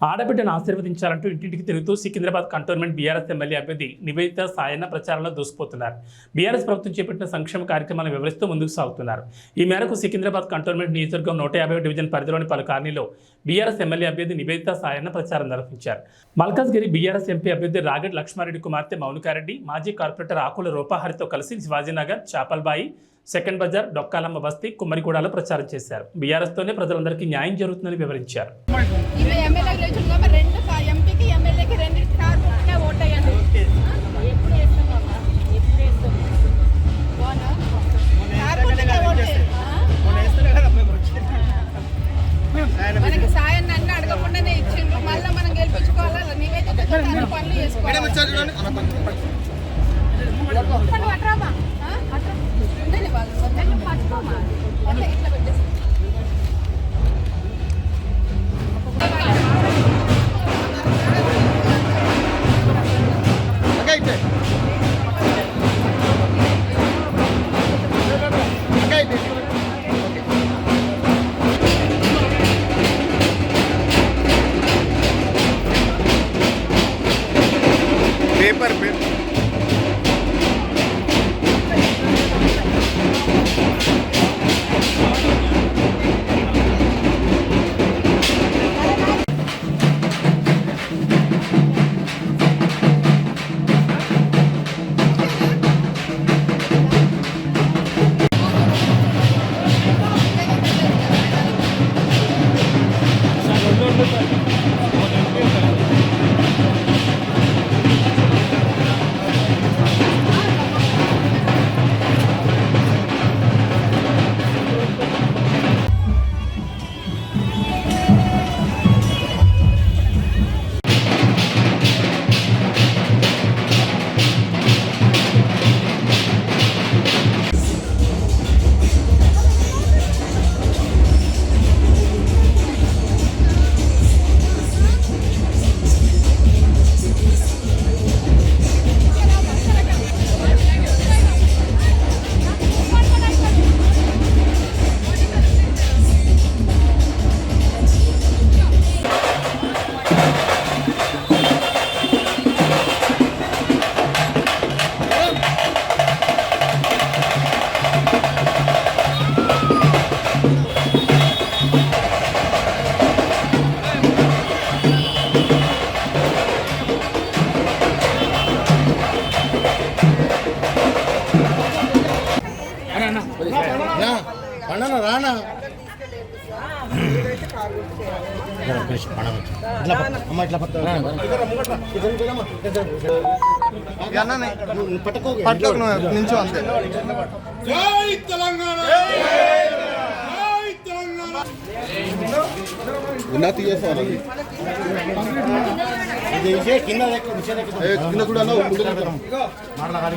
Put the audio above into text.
ఆడబిడ్డను ఆశీర్వదించాలంటూ ఇంటింటికి తిరుగుతూ Secunderabad cantonment BRS MLA అభ్యర్థి నివేదిత సాయన్న ప్రచారంలో దూసుకుపోతున్నారు. బీఆర్ఎస్ ప్రభుత్వం చేపట్టిన సంక్షేమ కార్యక్రమాలను వివరిస్తూ ముందుకు సాగుతున్నారు. ఈ మేరకు సికింద్రాబాద్ కంటోన్మెంట్ నియోజకవర్గం నూట యాభై డివిజన్ పరిధిలోని పలు కాలనీలో బీఆర్ఎస్ ఎమ్మెల్యే అభ్యర్థి నివేదిత సాయన్న ప్రచారం నిర్వహించారు. మల్కాజ్గిరి బీఆర్ఎస్ ఎంపీ అభ్యర్థి రాగడ్ లక్ష్మారెడ్డి కుమార్తె మౌనికారెడ్డి మాజీ కార్పొరేటర్ ఆకుల రూపాహరితో కలిసి శివాజీనగర్ చాపల్బాయి సెకండ్ బజార్ డొక్కాలమ్మ బస్తీ కుమ్మరిగూడలో ప్రచారం చేశారు. బీఆర్ఎస్తోనే ప్రజలందరికీ న్యాయం జరుగుతుందని వివరించారు. पेपर पेपर పండన రానా? పట్టుకో పట్టుకు నించో అంతే ఉన్నా తీయేస్తాను ఇది ఇదే కింద. దగ్గర విషయం దగ్గర కింద కూడా అన్న, ముందు మాట్లాడాలి